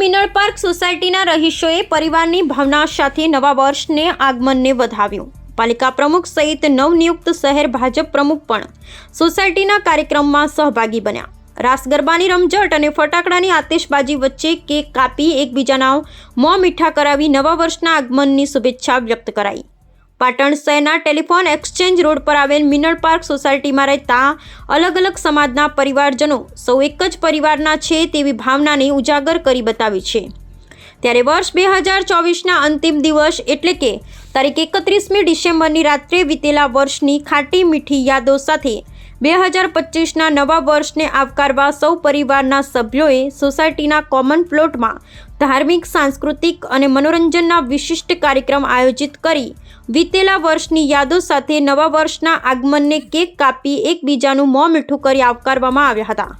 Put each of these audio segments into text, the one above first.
Mineral park સોસાયટીના રહીશોએ પરિવારની ભાવના સાથે નવા વર્ષને આગમનને વધાવ્યું. પાલિકા પ્રમુખ સહિત નવનિયુક્ત શહેર ભાજપ પ્રમુખ પણ સોસાયટીના કાર્યક્રમમાં સહભાગી બન્યા. રાસ ગરબાની રમઝટ અને ફટાકડાની આતિશબાજી વચ્ચે કેક કાપી એકબીજાના મોં મીઠા કરાવી નવા વર્ષના આગમનની શુભેચ્છા વ્યક્ત કરાઈ. પાટણ શહેરના ટેલિફોન એક્સચેન્જ રોડ પર આવેલ મિનર પાર્ક સોસાયટીમાં રહેતા અલગ અલગ સમાજના પરિવારજનો સૌ એક જ પરિવારના છે તેવી ભાવનાને ઉજાગર કરી બતાવી છે. ત્યારે વર્ષ બે હજાર ચોવીસના અંતિમ દિવસ એટલે કે તારીખ એકત્રીસમી ડિસેમ્બરની રાત્રે વીતેલા વર્ષની ખાટી મીઠી યાદો સાથે બે હજાર પચીસના નવા વર્ષને આવકારવા સૌ પરિવારના સભ્યોએ સોસાયટીના કોમન પ્લોટમાં ધાર્મિક, સાંસ્કૃતિક અને મનોરંજનના વિશિષ્ટ કાર્યક્રમ આયોજિત કરી. વીતેલા વર્ષની યાદો સાથે નવા વર્ષના આગમનને કેક કાપી એકબીજાનું મોં મીઠું કરી આવકારવામાં આવ્યા હતા.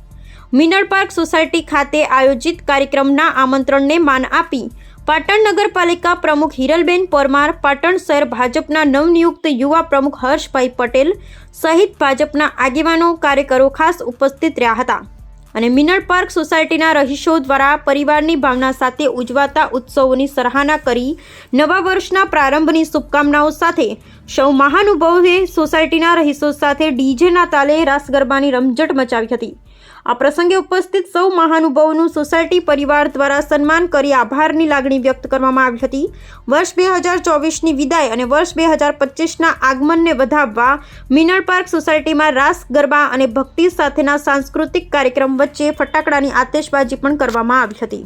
મિનર પાર્ક સોસાયટી ખાતે આયોજિત કાર્યક્રમના આમંત્રણને માન આપી પાટણ નગરપાલિકા પ્રમુખ હિરલબેન પરમાર, પાટણ શહેર ભાજપના નવનિયુક્ત યુવા પ્રમુખ હર્ષભાઈ પટેલ સહિત ભાજપના આગેવાનો, કાર્યકરો ખાસ ઉપસ્થિત રહ્યા હતા. અને મિનર પાર્ક સોસાયટીના રહીશો દ્વારા પરિવારની ભાવના સાથે ઉજવાતા ઉત્સવોની સરાહના કરી નવા વર્ષના પ્રારંભની શુભકામનાઓ સાથે સૌ મહાનુભાવોએ સોસાયટીના રહીશો સાથે ડીજેના તાલે રાસ ગરબાની રમઝટ મચાવી હતી. આ પ્રસંગે ઉપસ્થિત સૌ મહાનુભાવોનું સોસાયટી પરિવાર દ્વારા સન્માન કરી આભારની લાગણી વ્યક્ત કરવામાં આવી હતી. વર્ષ બે હજાર ચોવીસની વિદાય અને વર્ષ બે હજાર પચીસના આગમનને વધાવવા મિનર પાર્ક સોસાયટીમાં રાસ ગરબા અને ભક્તિ સાથેના સાંસ્કૃતિક કાર્યક્રમ વચ્ચે ફટાકડાની આતશબાજી પણ કરવામાં આવી હતી.